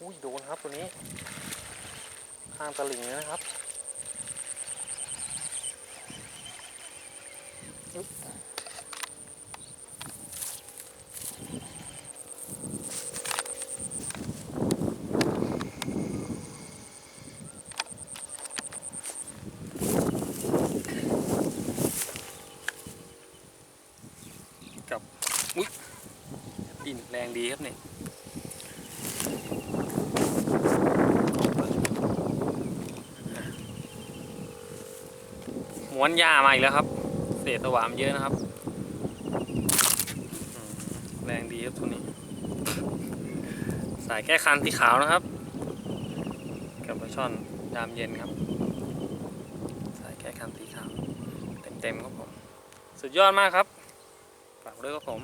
อุ้ยโดนครับตัวนี้ ข้างตะลิ่งเลยนะครับอึ๊บกับอุ้ยดินแรงดีครับเนี่ย ม้วนหญ้ามาอีกแล้วครับ เศษสวามเยอะนะครับ แรงดีครับตัวนี้ สายแก้คันสีขาวนะครับ กับปลาช่อนดามเย็นครับ สายแก้คันสีขาว เต็มๆครับผม สุดยอดมากครับฝากด้วยครับผม